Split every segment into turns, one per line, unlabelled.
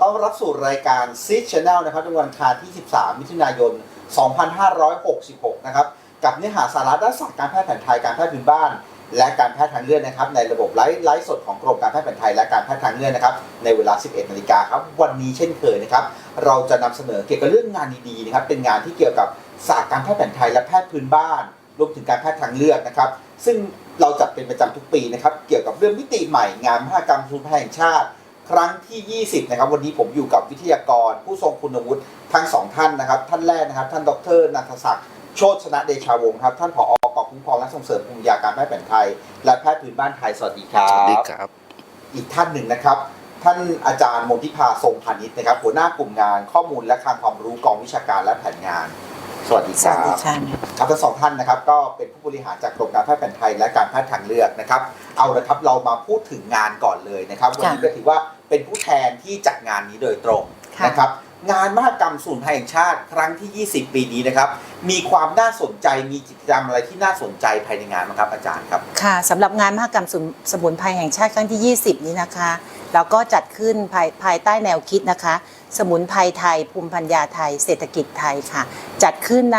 ต้อนรับสู่รายการซีชแนลนะครับในวันอังคารที่ 13 มิถุนายน 2566 นะครับ กับเนื้อหาสาระด้านศาสตร์การแพทย์แผนไทย การแพทย์พื้นบ้าน และการแพทย์ทางเลือกนะครับ ในระบบไลฟ์ไลฟ์สดของกรมการแพทย์แผนไทยและการแพทย์ทางเลือกนะครับ ในเวลา 11 นาฬิกาครับ วันนี้เช่นเคยนะครับ เราจะนำเสนอเกี่ยวกับเรื่องงานดีๆนะครับ เป็นงานที่เกี่ยวกับศาสตร์การแพทย์แผนไทยและแพทย์พื้นบ้าน รวมถึงการแพทย์ทางเลือกนะครับ ซึ่งเราจัดเป็นประจำทุกปีนะครับ เกี่ยวกับเรื่องมิติใหม่ งานมหกรรมทุนแห่งชาติ ครั้งที่ 20 นะครับ วันนี้ผมอยู่กับวิทยากร ผู้ทรงคุณวุฒิทั้งสองท่านนะครับ ท่านแรกนะครับ ท่านดรนันทศักดิ์โชติชนะเดชาวงศ์ครับ ท่านผออกองคุ้มครองและส่งเสริมภูมิปัญญาการแพทย์แผนไทย และแพทย์พื้นบ้านไทย สวัสดีครั
สวัสดี
บ
ครับ
อีกท่านหนึ่งนะครับ ท่านอาจารย์มนทิพาทรงพาณิชย์นะครับ หัวหน้ากลุ่มงานข้อมูลและคลังความรู้กองวิชาการและแผนงาน สวัสดีค
ส
รั
วัสดี
บ
ค่ะ
ครับทั้งสองท่านนะครับ ก็เป็นผู้บริหารจากกรมการแพทย์แผนไทยและการแพทย์ทางเลือกนะครับ เอาละครับเรามาพูดถึงงานก่อนเลยนะครับวันนี้ก็ถือว่าเป็นผู้แทนที่จัดงานนี้โดยตรง
ค่ะ
นะครับงานมหกรรมสูนย์ไทยแห่งชาติครั้งที่ 20 ปีนี้นะครับ มีความน่าสนใจมีกิจกรรมอะไรที่น่าสนใจภายในงานไหมครับอาจารย์ครับ
ค่ะสำหรับงานมหกรรมสมุนสมุนไพรแห่งชาติครั้งที่ 20 นี้นะคะ เราก็จัดขึ้นภายภายใต้แนวคิดนะคะ สมุนไพรไทย ภูมิปัญญาไทย เศรษฐกิจไทยค่ะ จัดขึ้นณ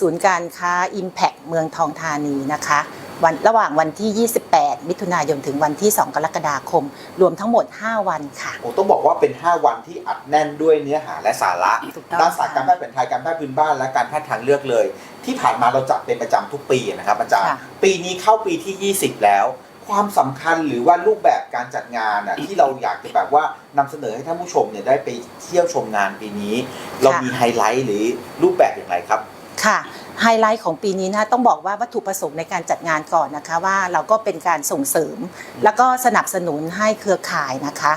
ศูนย์การค้า Impact เมืองทองธานีนะคะวันระหว่างวันที่ 28 มิถุนายนถึงวันที่ 2 กรกฎาคม รวมทั้งหมด 5 วันค่ะ
ผมต้องบอกว่าเป็น 5 วันที่อัดแน่นด้วยเนื้อหาและสาระ
ถูกต้อง
ด้านศาสตร์การแพทย์แผนไทยการแพทย์พื้นบ้านและการแพทย์ทางเลือกเลย ที่ผ่านมาเราจัดเป็นประจำทุกปีนะครับอาจารย์
ค่ะ
ปีนี้เข้าปีที่ 20 แล้ว ความสำคัญหรือว่ารูปแบบการจัดงานอะที่เราอยากจะแบบว่านำเสนอให้ท่านผู้ชมเนี่ยได้ไปเที่ยวชมงานปีนี้ เรามีไฮไลท์หรือรูปแบบอย่างไรครับ
ค่ะไฮไลท์ของปีนี้นะต้องบอกว่าวัตถุประสงค์ในการจัดงานก่อนนะคะว่าเราก็เป็นการส่งเสริม แล้วก็สนับสนุนให้เครือข่ายนะคะ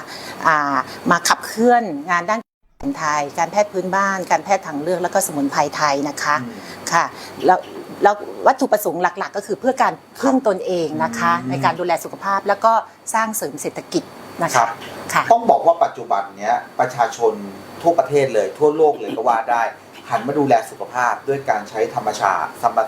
อ่ามาขับเคลื่อนงานด้านแผนไทย การแพทย์พื้นบ้าน การแพทย์ทางเลือกแล้วก็สมุนไพรไทยนะคะค่ะแล้ว แล้ววัตถุประสงค์หลักๆ ก็คือเพื่อการพึ่งตนเองนะคะ
อืม
ในการดูแลสุขภาพแล้วก็สร้างเสริมเศรษฐกิจนะ
ครั
คะ
บ
ค่ะ
ต้องบอกว่าปัจจุบันเนี้ยประชาชนทั่วประเทศเลย ทั่วโลกเลยก็ว่าได้ หันมาดูแลสุขภาพด้วยการใช้ธรรมชาติธรรม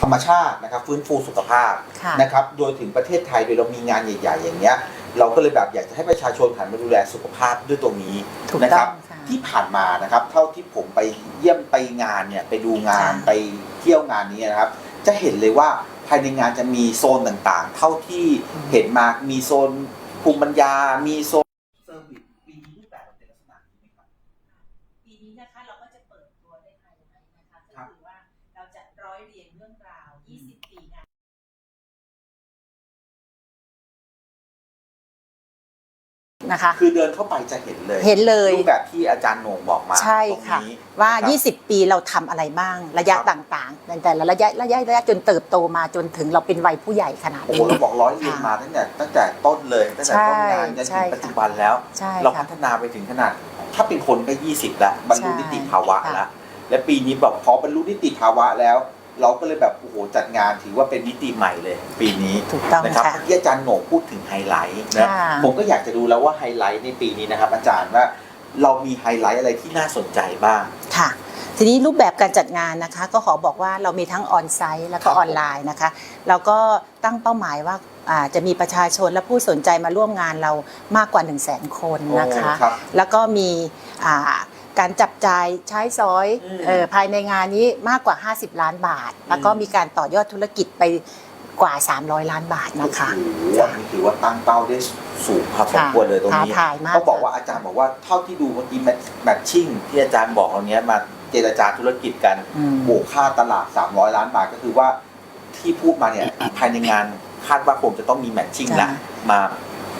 ธรรมชาตินะครับฟื้นฟูสุขภาพ
ค่ะ
นะครับโดยถึงประเทศไทยโดยเรามีงานใหญ่ ๆ อย่างเงี้ยเราก็เลยแบบอยากจะให้ประชาชนหันมาดูแลสุขภาพด้วยตรงนี้
ถูก
นะค
ต้
รั
องค่ะ
ที่ผ่านมานะครับเท่าที่ผมไปเยี่ยมไปงานเนี่ยไปดูงาน
ค่ะ
ไปเที่ยวงานนี้นะครับ จะเห็นเลยว่าภายในงานจะมีโซนต่างๆ เท่าที่เห็นมามีโซนภูมิปัญญา มีโซนเซอร์วิสมีรูปแบบเป็นลักษณะนี้ไหมครับ
ปีนี้นะคะเราก็จะเปิดตัวได้ไฮไลท์นะคะก็
ครับ
คือว่าเราจะร้อยเรียงเรื่องราว 20 ปีงาน นะคะ
คือเดินเข้าไปจะเห็นเลย
เห็นเลย
รูปแบบที่อาจารย์โหน่งบอกมา
ใช่
ตรง
ค่ะ
นี้
ว่า
นะครับ
20 ปีเราทำอะไรบ้าง ระยะ
ครับ
ต่างๆในแต่ละระยะระยะระยะจนเติบโตมาจนถึงเราเป็นวัยผู้ใหญ่ขนาด
โอ้โห
นี้
เราบอกร้อยเรียงมาตั้งแต่ตั้งแต่ต้นเลยตั้งแต่ต้นงานจน
ใช่
ถึง
ค่ะ
ปัจจุบันแล้ว
ใช่
เรา
ค่ะ
พัฒนาไปถึงขนาด ถ้าเป็นคนก็ 20 แล้วบรรลุ
ใช่
นิติภาวะ
ค่ะ
แล้วและปีนี้แบบพอบรรลุนิติภาวะแล้ว เราก็เลยแบบโอ้โหจัดงานถือว่าเป็นมิติใหม่เลยปีนี้
ถูกต้อง
นะครับ
ค่ะ
เมื่อกี้อาจารย์โหน่งพูดถึงไฮไลท์นะ
ค่ะ
ผมก็อยากจะดูแล้วว่าไฮไลท์ในปีนี้นะครับ อาจารย์ว่าเรามีไฮไลท์อะไรที่น่าสนใจบ้าง
ค่ะ ทีนี้รูปแบบการจัดงานนะคะ ก็ขอบอกว่าเรามีทั้งออนไซต์แล้วก็
ครับ
ออนไลน์นะคะ เราก็ตั้งเป้าหมายว่าอ่าจะมีประชาชนและผู้สนใจมาร่วมงานเรามากกว่า 1 0 0 0 0แสนคนนะคะ
โอ้ครับ
แล้วก็มีอ่า การจับจ่ายใช้สอย
อืม
เออภายในงานนี้มากกว่า 50 ล้านบาท แล้วก็
อืม
มีการต่อยอดธุรกิจไปกว่า 300 ล้านบาทนะคะ
โอ้โหอันนี้ถือว่าตั้งเป้าได้สูงพอสมควรเลยตรงนี้
ท้าทายมาก
ต้องบอกว่าอาจารย์บอกว่าเท่าที่ดูเมื่อกี้แมทชิ่งที่อาจารย์บอกเราเนี้ยมาเจรจาธุรกิจกัน
อืม
บวกค่าตลาด 300 ล้านบาทก็คือว่าที่พูดมาเนี่ยภายในงานคาดว่าผมจะต้องมีแมทชิ่งละ
ใช่
มา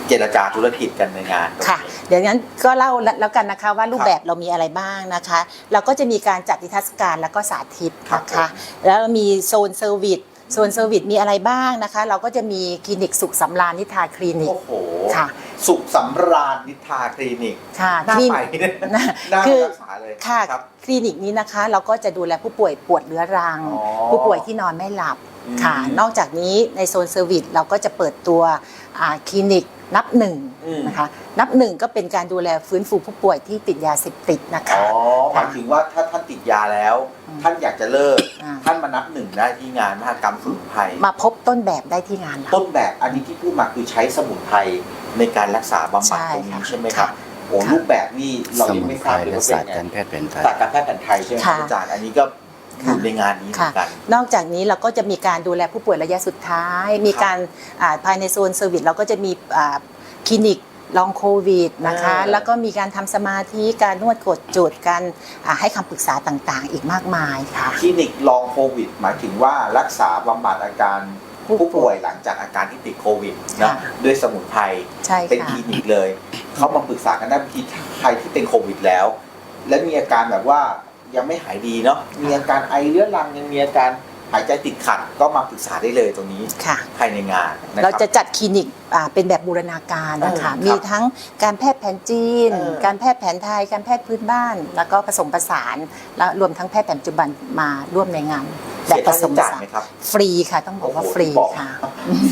เจรจาธุรกิจกันในงานตรง
ค่ะ
นี้
เดี๋ยวงั้นก็เล่าแล้วกันนะคะว่ารูปแบบเรามีอะไรบ้างนะคะ เราก็จะมีการจัดนิทรรศการแล้วก็สาธิต
ครับ
นะคะแล้วมีโซนเซอร์วิสโซนเซอร์วิสมีอะไรบ้างนะคะ เราก็จะมีคลินิกสุขสำราญนิทาคลินิก
โอ้โห
ค่ะ
สุขสำราญนิทาคลินิก
ค่ะ
น่า
คลิ
ไป
นิก
เนี่ย
นะ
น่า
คื
ไป
อ
รักษาเลย
ค่ะ
ครับ
คลินิกนี้นะคะ เราก็จะดูแลผู้ป่วยปวดเรื้อรัง
อ๋อ
ผู้ป่วยที่นอนไม่หลับ
อืม
ค่ะ นอกจากนี้ในโซนเซอร์วิสเราก็จะเปิดตัวอ่าคลินิกนับหนึ่ง
อืม
นะคะ นับหนึ่งก็เป็นการดูแลฟื้นฟูผู้ป่วยที่ติดยาเสพติดนะคะ
อ๋อหมายถึงว่าถ้าท่านติดยาแล้ว
อืม
ท่านอยากจะเลิก
อ่า
ท่านมานับหนึ่งได้ที่งานมหกรรมสมุนไพร
มาพบต้นแบบได้ที่งานเรา
ต้นแบบอันนี้ที่พูดมาคือใช้สมุนไพร ในการรักษาบำบัด
ใช่
ตรงนี้
ค่ะ
ใช่ไหมครับ
ค่ะ
โอ้รูปแบบนี่เรา
ส
ยัง
มุน
ไม่
ไพ
ทราบ
ร
เลย
และ
ว่า
ศา
เป็
สต
น
ร์
ไง
การแพทย์แผนไทย
ศาสตร์การแพทย์แผนไทยใช่ไหมครับ
ค่ะ
อาจารย์อันนี้ก็อยู่ในงานนี้เหมือนกัน
นอกจากนี้เราก็จะมีการดูแลผู้ป่วยระยะสุดท้าย มีการอ่าภายในโซนเซอร์วิสเราก็จะมีอ่าคลินิกลองโควิดนะคะ
อ่า
แล้วก็มีการทำสมาธิ การนวดกดจุด การอ่าให้คำปรึกษาต่างๆ อีกมากมายค่ะ
คลินิกลองโควิด หมายถึงว่ารักษาบำบัดอาการ
ผู้
ผู้
ป่
ป่ว
วยย
หลังจากอาการที่ติดโควิดนะ
ค่ะ
ด้วยสมุนไพร
ใช่
เป็น
ค่ะ
คลินิกเลยเขามาปรึกษากันได้บางทีใครที่เป็นโควิดแล้ว และมีอาการแบบว่ายังไม่หายดีเนาะมีอาการไอเรื้อรังยังมีอาการหายใจติดขัดก็มาปรึกษาได้เลยตรงนี้
ค่ะ
ภายในงานนะ
เรา
ครับ
จะจัดคลินิกอ่าเป็นแบบบูรณาการนะคะ
เออครับ
มีทั้งการแพทย์แผนจีน
เออ
การแพทย์แผนไทย การแพทย์พื้นบ้าน แล้วก็ผสมผสานแล้วรวมทั้งแพทย์แผนปัจจุบันมาร่วมในงาน แบ
เสี
บ
ย
ผ
ค่า
ส
ใช้
มผ
จ่าย
สาน
ไหมครับ
ฟรีค่ะต้องบอกว่า
โโห
ฟรี
บอก
ค่ะ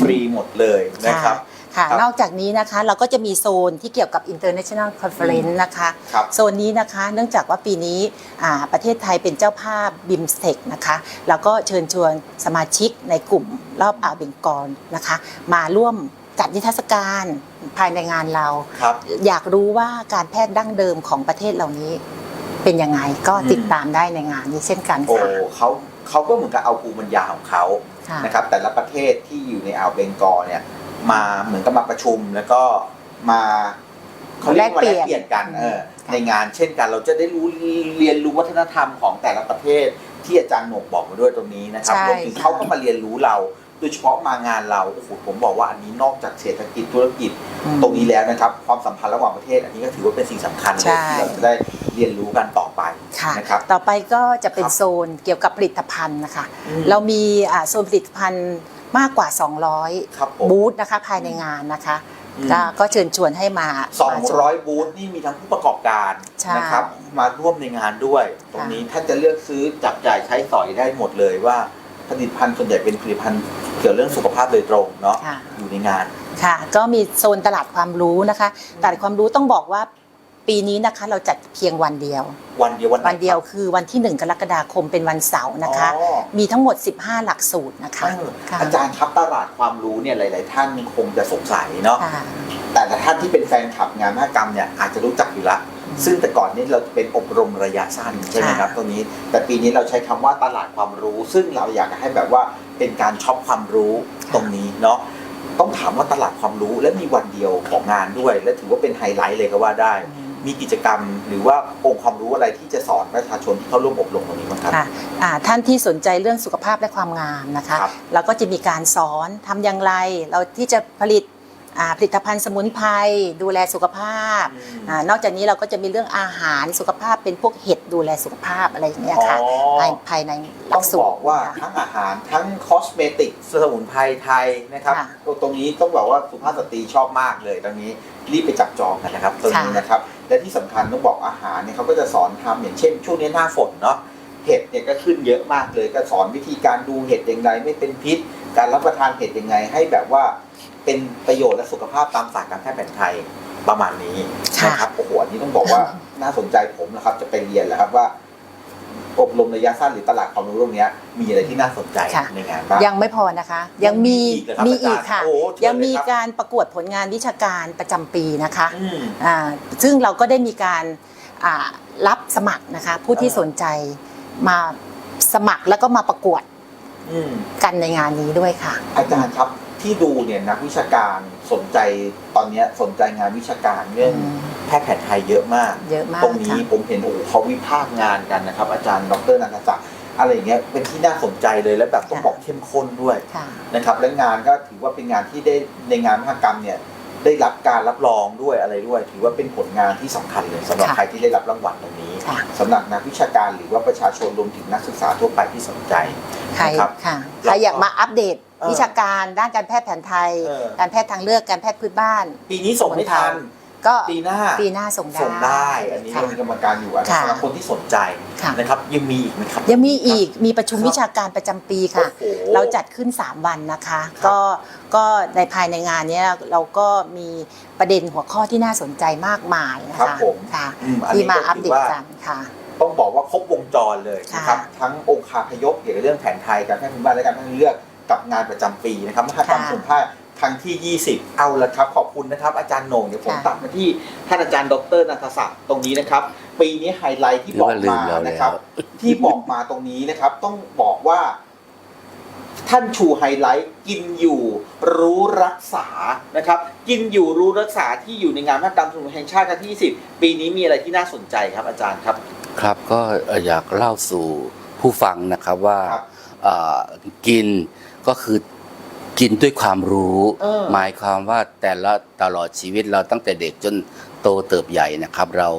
ฟรีหมดเลยนะครับ
ค่ะ
ครับ
นอกจากนี้นะคะเราก็จะมีโซนที่เกี่ยวกับ international conference นะคะ
ครับ
โซนนี้นะคะ เนื่องจากว่าปีนี้อ่าประเทศไทยเป็นเจ้าภาพบิมสเทคนะคะแล้วก็เชิญชวนสมาชิกในกลุ่มรอบอ่าวเบงกอลนะคะ มาร่วมจัดนิทรรศการภายในงานเรา
ครับ
อยากรู้ว่าการแพทย์ดั้งเดิมของประเทศเหล่านี้เป็นยังไงก็
อืม
ติดตามได้ในงานนี้เช่นกัน
โอ้
ค่ะ
เขา เขาก็เหมือนกับเอาภูมิปัญญาของเขา
ค่ะ
นะครับแต่ละประเทศที่อยู่ในอ่าวเบงกอลเนี่ยมาเหมือนกับมาประชุมแล้วก็มาเขาเรียกว่า
แล
แล
ก
ก
เป
เป
ลี่
ลี่
ย
ย
น
นกันเออ
ค่ะ
ในงานเช่นกันเราจะได้รู้เรียนรู้วัฒนธรรมของแต่ละประเทศที่อาจารย์หนกบอกมาด้วยตรงนี้นะครับ
ใช่
รวมถึงเขาก็มาเรียนรู้เรา โดยเฉพาะมางานเราโอ้โหผมบอกว่าอันนี้นอกจากเศรษฐกิจธุรกิจ
อืม
ตรงนี้แล้วนะครับ ความสัมพันธ์ระหว่างประเทศ อันนี้ก็ถือว่าเป็นสิ่งสำคัญเล
ใช่
ยที่เราจะได้ เรียนรู้กันต่อไป
ค่ะ
นะครับ
ต่อไปก็จะเป็น
ครับ
โซนเกี่ยวกับผลิตภัณฑ์นะคะ
อืม
เรามีอ่าโซนผลิตภัณฑ์มากกว่า 200
ครับผม
บูธนะคะภายในงานนะคะ
อืม
ก็ก็เชิญชวนให้มา
สอง
มาชม
ร้อยบูธนี่มีทั้งผู้ประกอบการ
ใช่
นะครับมาร่วมในงานด้วย ตรงนี้ท่านจะเลือกซื้อจับจ่ายใช้สอยได้หมดเลยว่าผลิตภัณฑ์ส่วนใหญ่เป็นผลิตภัณฑ์เกี่ยวเรื่องสุขภาพโดยตรงเนาะ
ค่ะ
อยู่ในงาน
ค่ะ ก็มีโซนตลาดความรู้นะคะ ตลาดความรู้ต้องบอกว่า ปีนี้นะคะเราจัดเพียงวันเดียว
วันเดียววันไห
วันเดียว
ครับ
คือวันที่ 1 กรกฎาคมเป็นวันเสาร์นะคะ
อ๋อ
มีทั้งหมด 15 หลักสูตรนะคะ
เออ
ค่ะ
อาจารย์ครับตลาดความรู้เนี่ยหลาย ๆ ท่านคงจะสงสัยเนาะ
ค่ะ
แต่ละท่านที่เป็นแฟนคลับงานมหกรรมเนี่ยอาจจะรู้จักอยู่ละ ซึ่งแต่ก่อนนี้เราจะเป็นอบรมระยะสั้นใช่ไหมครับตรงนี้ แต่ปีนี้เราใช้คำว่าตลาดความรู้ ซึ่งเราอยากให้แบบว่าเป็นการช็อปความรู้ตรงนี้เนาะต้องถามว่าตลาดความรู้และมีวันเดียวของงานด้วย และถือว่าเป็นไฮไลท์เลยก็ว่าได้มี กิจกรรม หรือว่าองค์ความรู้อะไรที่จะสอนประชาชนที่เข้าร่วมอบรมตรงนี้บ้างครับ
ค่ะอ่าท่านที่สนใจเรื่องสุขภาพและความงามนะคะ
ครับ
เราก็จะมีการสอนทำอย่างไร เราที่จะผลิตอ่า ผลิตภัณฑ์สมุนไพรดูแลสุขภาพ
อืม
อานอกจากนี้เราก็จะมีเรื่องอาหารสุขภาพเป็นพวกเห็ดดูแลสุขภาพอะไรอย่างเงี้ยค่ะ
อ๋อ
ภายภายในห
ต้
ลั
อกง
สู
บ
ต
อ
ร
กว่า
ค่ะ
ทั้งอาหารทั้งคอสเมติกสมุนไพรไทยนะครับ
ค่ะ
ตรงนี้ต้องบอกว่าสุภาพสตรีชอบมากเลยตรงนี้รีบไปจับจองกันนะครับตรงนี้
ค่ะ
นะครับ และที่สำคัญต้องบอกอาหารเนี่ยเขาก็จะสอนทำอย่างเช่น ช่วงนี้หน้าฝนเนาะเห็ดเนี่ยก็ขึ้นเยอะมากเลยก็สอนวิธีการดูเห็ดอย่างไรไม่เป็นพิษ การรับประทานเห็ดยังไงให้แบบว่าเป็นประโยชน์และสุขภาพตามศาสตร์การแพทย์แผนไทยประมาณนี้
ค่ะ
นะครับโอ้โหอันนี้ต้องบอกว่าน่าสนใจผมนะครับจะไปเรียนแล้วครับว่า อบรมระยะสั้นหรือตลาดความรู้ตรงเนี้ยมีอะไรที่น่าสนใจ
ค่ะ
ในงานบ้าง
ยังไม่พอนะคะ ยังมี
มี
มี
อี
อี
ก
ก
เหรอครับ
ค่ะ
อาจารย์โอ้เชิญ
ยังมี
เลยครับ
การประกวดผลงานวิชาการประจำปีนะคะ
อืม
อ่าซึ่งเราก็ได้มีการอ่ารับสมัครนะคะ ผู้ที่
อ่า
สนใจมาสมัครแล้วก็มาประกวด
อืม
กันในงานนี้ด้วยค่ะ
อาจารย์ครับที่ดูเนี่ยนักวิชาการสนใจตอนเนี้ยสนใจงานวิชาการเรื่อง
อืม
แพทย์แผนไทยเยอะมาก
เยอะมาก
ตรงนี้
ค่ะ
ผมเห็นโอ้โหเขาวิพากษ์งานกันนะครับ อาจารย์ดรนันทศักดิ์อะไรอย่างเงี้ยเป็นที่น่าสนใจเลยและแบบต้องบอกเข้มข้นด้วย
ค่ะ
นะครับและงานก็ถือว่าเป็นงานที่ได้ในงานมหกรรมเนี่ย ได้รับการรับรองด้วยอะไรด้วย ถือว่าเป็นผลงานที่สำคัญเลยสำหรับ
ค่ะ
ใครที่ได้รับรางวัลตรงนี้
ค่ะ
สำหรับนักวิชาการหรือว่าประชาชนรวมถึงนักศึกษาทั่วไปที่สนใจ
ใคร
นะครับ
ค่ะ
แล้วก็
ใครอยากมาอัปเดต
เออ
วิชาการด้านการแพทย์แผนไทย
เออ
การแพทย์ทางเลือกการแพทย์พื้นบ้าน
ปีนี้ส่งไม่ทัน
ก็
ปีหน้า
ปีหน้าส่งได้
ส่งได้อันนี้
ค่ะ
เรามีกรรมการอยู่อันนี้
ค่ะ
สำหรับคนที่สนใจ
ค่ะ
นะครับยังมีอีกไหมครับ
ยังมีอีกมีประชุม
ครับ
วิชาการประจำปีค่ะ
โอ้โห
เราจัดขึ้น 3 วันนะคะ
ครับ
ก็ก็ในภายในงานเนี้ยเราก็มีประเด็นหัวข้อที่น่าสนใจมากมายนะ
ครั
คะ
บผม
ค่ะ
อืมอัน
ที่
นี้
มา
ก็
อัป
ถื
เด
อ
ต
ว่า
กันค่ะ
ต้องบอกว่าครบวงจรเลยนะครับ
ค่ะ
ทั้งองค์คาพยพเกี่ยวกับเรื่องแผนไทยการแพทย์พื้นบ้านและการแพทย์ทางเลือกกับงานประจำปีนะครับมหกรรม
ค่ะ
สุนทร ครั้งที่ 20 เอาละครับ ขอบคุณนะครับ อาจารย์โหน่งเดี๋ยวผม
ค่ะ
ตัดมาที่ท่านอาจารย์ดรนันทศักดิ์ตรงนี้นะครับ ปีนี้ไฮไลท์ที่บอก
หรือว่าลื
มาม
เราแล้ว
นะครับ ที่บอกมาตรงนี้นะครับ ต้องบอกว่า ท่านชูไฮไลท์กินอยู่รู้รักษานะครับ กินอยู่รู้รักษาที่อยู่ในงานมหกรรมสมุนแห่งชาติครั้งที่ 20 ปีนี้มีอะไรที่น่าสนใจครับอาจารย์ครับ
ครับก็อยากเล่าสู่ผู้ฟังนะครับว่า
ครับ
เอ่อกินก็คือ กินด้วยความรู้
เออ
หมายความว่าแต่ละตลอดชีวิตเราตั้งแต่เด็กจนโตเติบใหญ่นะครับ เรา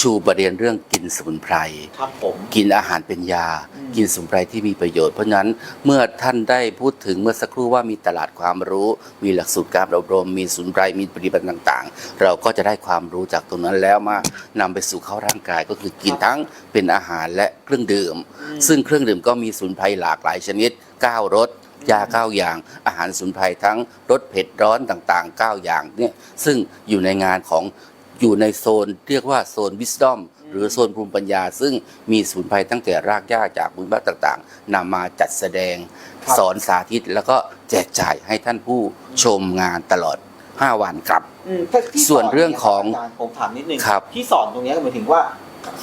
ชูประเด็นเรื่องกินสมุนไพร
ครับผม
กินอาหารเป็นยา
อืม
กินสมุนไพรที่มีประโยชน์ เพราะฉะนั้นเมื่อท่านได้พูดถึงเมื่อสักครู่ว่ามีตลาดความรู้ มีหลักสูตรการอบรม มีสมุนไพรมีปฏิบัติต่างๆ เราก็จะได้ความรู้จากตรงนั้นแล้วมานำไปสู่เข้าร่างกายก็คือกินทั้งเป็นอาหารและเครื่องดื่ม
อืม
ซึ่งเครื่องดื่มก็มีสมุนไพรหลากหลายชนิด 9รส ยาเก้าอย่าง อาหารสมุนไพรทั้งรสเผ็ดร้อนต่างๆ9อย่างเนี่ยซึ่งอยู่ในงานของอยู่ในโซนเรียกว่าโซน wisdom หรือโซนภูมิปัญญา ซึ่งมีสมุนไพรตั้งแต่รากหญ้าจากภูมิภาคต่างๆนำมาจัดแสดง
ครับ
สอนสาธิตแล้วก็แจกจ่ายให้ท่านผู้ชมงานตลอด 5 วันครับ
อืมถ้าที่
ส่วนเรื่องของา
จารย์ผมถามนิดนึง
ครับ
ที่สอนตรงเนี้ยหมายถึงว่า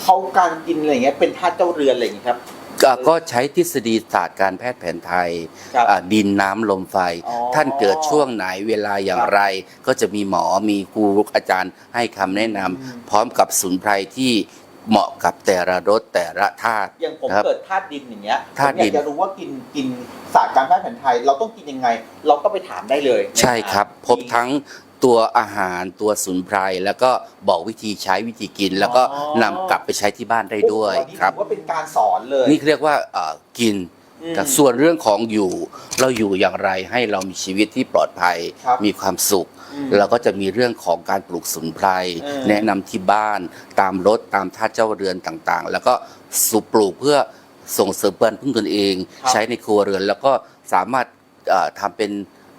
เขาการกินอะไรเงี้ยเป็นท่าสเจ้าเรือนอะไรอย่างเงี้ยครับ
ก็ก็ใช้ทฤษฎีศาสตร์การแพทย์แผนไทย
ครับ
อ่าดินน้ำลมไฟ
อ๋อ
ท่านเกิดช่วงไหนเวลาอย่าง
ครับ
ไร ก็จะมีหมอมีครูอาจารย์ให้คำแนะนำ
อืม
พร้อมกับสมุนไพรที่เหมาะกับแต่ละรสแต่ละธาตุ
อย่างผม
ครับ
เกิดธาตุดินอย่างเงี้ยผม
ธาตุ
อ
ดิ
ยาน กจะรู้ว่ากินกินศาสตร์การแพทย์แผนไทย เราต้องกินยังไง เราก็ไปถามได้เลย
ใช่ครับ
นะ
พบทั้ง ตัวอาหารตัวสมุนไพรแล้วก็บอกวิธีใช้วิธีกิน แล้วก็
อ๋อ นำ
กลับไปใช้ที่บ้านได้ด้วย
โอ้โหอันนี้
ครับ
ถือว่าเป็นการสอนเลย
นี่เรียกว่าเอ่อกิน
อืม
แต่ส่วนเรื่องของอยู่ เราอยู่อย่างไรให้เรามีชีวิตที่ปลอดภัย
ครับ
มีความสุข
อืม
เราก็จะมีเรื่องของการปลูกสมุนไพร
เออ
แนะนำที่บ้านตามรถตามท่าเจ้าเรือนต่างๆ แล้วก็สุปลูกเพื่อส่งเสริมการพึ่งตนเอง
ครับ
ใช้ในครัวเรือน แล้วก็สามารถเอ่อทำเป็น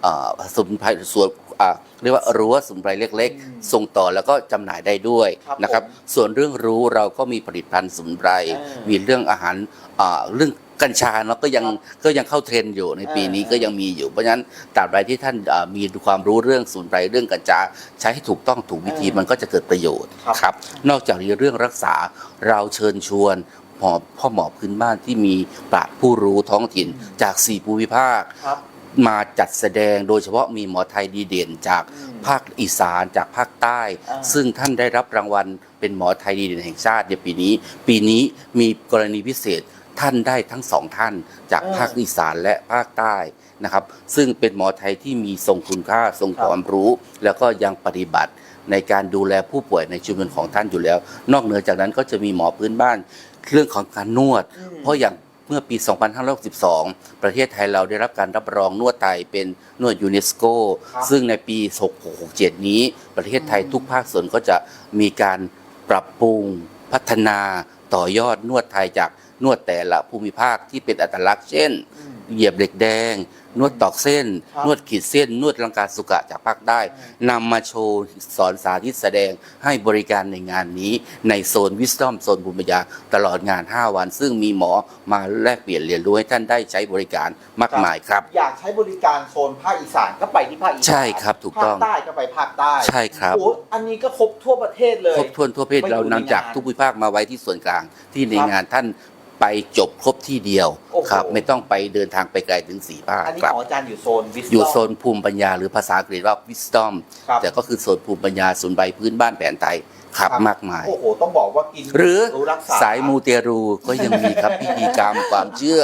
เอ่อสมุนไพรส่วน อ่าเรียกว่ารั้วสมุนไพรเล็ก
อืม
ๆส่งต่อแล้วก็จำหน่ายได้ด้วย
ครับ
นะครับ
ผม
ส่วนเรื่องรู้เราก็มีผลิตภัณฑ์สมุนไพร
เออ
มีเรื่องอาหารอ่าเรื่องกัญชาเนาะก็ยัง
ครับ
ก็ยังเข้าเทรนด์อยู่ในปีนี้
เออ
ก็ยังมีอยู่เพราะฉะนั้นตราบใดที่ท่านอ่ามีความรู้เรื่องสมุนไพรเรื่องกัญชาใช้ให้ถูกต้องถูกวิธี
เออ
มันก็จะเกิดประโยชน์
ครับ
ครับนอกจากนี้เรื่องรักษาเราเชิญชวนหมอพ่อหมอพื้นบ้านที่มีปราชญ์ผู้รู้ท้องถิ่น
อืม
จากสี่ภูมิภาค
ครับ
มาจัดแสดงโดยเฉพาะมีหมอไทยดีเด่นจาก
อืม
ภาคอีสานจากภาคใต้
อ่า
ซึ่งท่านได้รับรางวัลเป็นหมอไทยดีเด่นแห่งชาติในปีนี้ ปีนี้มีกรณีพิเศษท่านได้ทั้งสองท่านจาก
อ่า
ภาคอีสานและภาคใต้นะครับ ซึ่งเป็นหมอไทยที่มีทรงคุณค่าทรง
ครับ
ความรู้ แล้วก็ยังปฏิบัติในการดูแลผู้ป่วยในชุมชนของท่านอยู่แล้ว นอกเหนือจากนั้นก็จะมีหมอพื้นบ้านเรื่องของการนวด
อืม
เพราะอย่าง เมื่อปี 2562 ประเทศไทยเราได้รับการรับรองนวดไทยเป็นนวดยูเนสโก
ครับ
ซึ่งในปี 6667 นี้ ประเทศไทย
อืม
ทุกภาคส่วนก็จะมีการปรับปรุงพัฒนาต่อยอดนวดไทยจากนวดแต่ละภูมิภาคที่เป็นอัตลักษณ์เช่น
อืม
เหยียบเหล็กแดง นวดตอกเส้น
ครับ
นวดขีดเส้น นวดลังกาสุกะจากภาคใต้
อืม
นำมาโชว์สอนสาธิตแสดงให้บริการในงานนี้ ในโซนวิสตอมโซนภูมิปัญญาตลอดงาน 5 วัน ซึ่งมีหมอมาแลกเปลี่ยนเรียนรู้ให้ท่านได้ใช้บริการมากมายครับ
อยากใช้บริการโซนภาคอีสานก็ไปที่ภาคอีสาน
ใช่ครับถูกต้อง
ภาคใต้ก็ไปภาคใต้
ใช่ครับ
โอ้อันนี้ก็ครบทั่วประเทศเลย
ครบถ้วนทั่วประเทศ
ไม่อยู่
เรานำจาก
ในงาน
ทุกภูมิภาคมาไว้ที่ส่วนกลางที่ใน
ครับ
งานท่าน ไปจบครบที่เดียว
โอ้โห
ครับ ไม่ต้องไปเดินทางไปไกลถึงสี่ภาค
อันนี้
ครับ
ของอาจารย์อยู่โซนวิส
อยู่โซนภูมิปัญญาหรือภาษาอังกฤษว่า wisdom
ครับ
แต่ก็คือโซนภูมิปัญญาศูนย์ใบพื้นบ้านแผนไทยครับ
ครับ
มากมาย
โอ้โห ต้องบอกว่ากิน
หรือ
รู้รักษา
สายมูเตรูก็ยังมีครับ พิธีกรรมความเชื่อ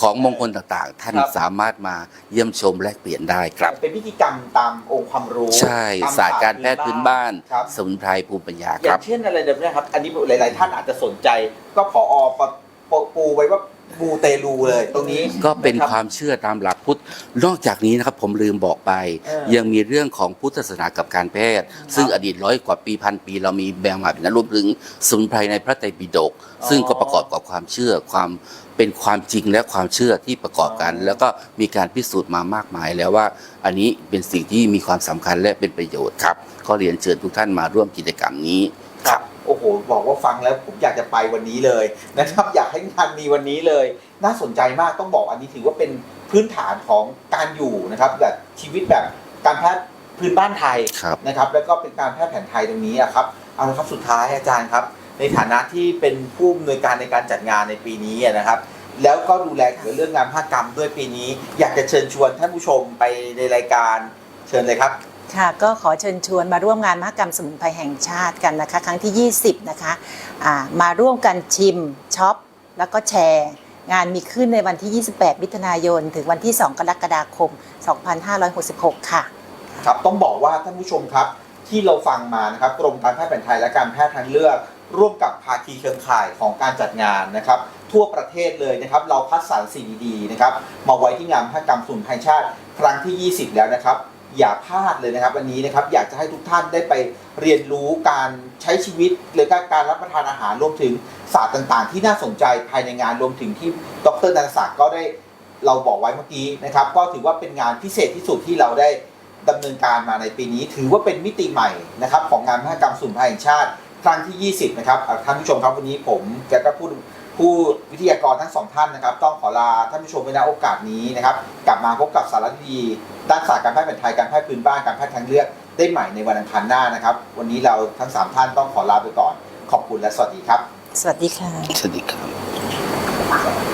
ของมงคลต่างๆ ท่าน
ครับ
สามารถมาเยี่ยมชมแลกเปลี่ยนได้ครับ
เป็นพิธีกรรมตามองค์ความรู้
ใช่
ตม
ศาสตร์การแพทย์พื้นบ้าน
ครับ
สมุนไพรภูมิปัญญา
อ
ค
ย่า
รั
ง
บ
เช่นอะไรแบบนี้ครับ อันนี้หลาย ๆ ท่านอาจจะสนใจ ก็พอปะปะปูไว้ว่า มูเตลูเลยตรงนี้
ก็เป็นะ
รับ
ความเชื่อตามหลักพุทธ นอกจากนี้นะครับผมลืมบอกไป
เออ
ยังมีเรื่องของพุทธศาสนากับการแพทย์ ซึ่งอดีตร้อยกว่าปีพันปี เรามีแบ่งมาเป็นนั้นรวมถึงสมุนไพรในพระไตรปิฎก
อ๋อ
ซึ่งก็ประกอบกับความเชื่อความเป็นความจริงและความเชื่อที่ประกอบกัน
อ๋อ
แล้วก็มีการพิสูจน์มามากมายแล้วว่า อันนี้เป็นสิ่งที่มีความสำคัญและเป็นประโยชน์ครับ ก็เรียนเชิญทุกท่านมาร่วมกิจกรรมนี้
ครับ โอ้โหบอกว่าฟังแล้วผมอยากจะไปวันนี้เลยนะครับอยากให้งานมีวันนี้เลย น่าสนใจมากต้องบอกอันนี้ถือว่าเป็นพื้นฐานของการอยู่นะครับแบบชีวิตแบบการแพทย์พื้นบ้านไทย
ครับ
นะครับ แล้วก็เป็นการแพทย์แผนไทยตรงนี้อะครับเอาละครับสุดท้ายอาจารย์ครับ ในฐานะที่เป็นผู้อำนวยการในการจัดงานในปีนี้อะนะครับ แล้วก็ดูแลเกี่ยวกับเรื่องงานภาคกรรมด้วยปีนี้ อยากจะเชิญชวนท่านผู้ชมไปในรายการเชิญเลยครับ
ค่ะก็ขอเชิญชวนมาร่วมงานมหกรรมสมุนไพรแห่งชาติกันนะคะ ครั้งที่ 20 นะคะอ่ามาร่วมกันชิมช็อป แล้วก็แชร์ งานมีขึ้นในวันที่ 28 มิถุนายน ถึงวันที่ 2 กรกฎาคม 2566 ค่ะ
ครับต้องบอกว่าท่านผู้ชมครับ ที่เราฟังมานะครับกรมการแพทย์แผนไทยและการแพทย์ทางเลือก ร่วมกับภาคีเครือข่ายของการจัดงานนะครับทั่วประเทศเลยนะครับเราคัดสรรสิ่งดีๆนะครับมาไว้ที่งานมหกรรมสมุนไพรชาติครั้งที่ 20 แล้วนะครับ อย่าพลาดเลยนะครับวันนี้นะครับอยากจะให้ทุกท่านได้ไปเรียนรู้การใช้ชีวิตหรือการรับประทานอาหารรวมถึงศาสตร์ต่างๆ ที่น่าสนใจภายในงานรวมถึงที่ดรนันศักดิ์ก็ได้เราบอกไว้เมื่อกี้นะครับ ก็ถือว่าเป็นงานพิเศษที่สุดที่เราได้ดำเนินการมาในปีนี้ ถือว่าเป็นมิติใหม่นะครับของงานมหกรรมสมุนไพรแห่งชาติครั้งที่ 20 นะครับท่านผู้ชมครับวันนี้ผมและก็ผู้ ผู้วิทยากรทั้งสองท่านนะครับ ต้องขอลาท่านผู้ชมไปณโอกาสนี้นะครับ กลับมาพบกับสาระดีๆด้านศาสตร์การแพทย์แผนไทยการแพทย์พื้นบ้านการแพทย์ทางเลือกได้ใหม่ในวันอังคารหน้านะครับ วันนี้เราทั้งสามท่านต้องขอลาไปก่อน ขอบคุณและสวัสดีครับ
สวัสดีค่ะ
สวัสดีครับ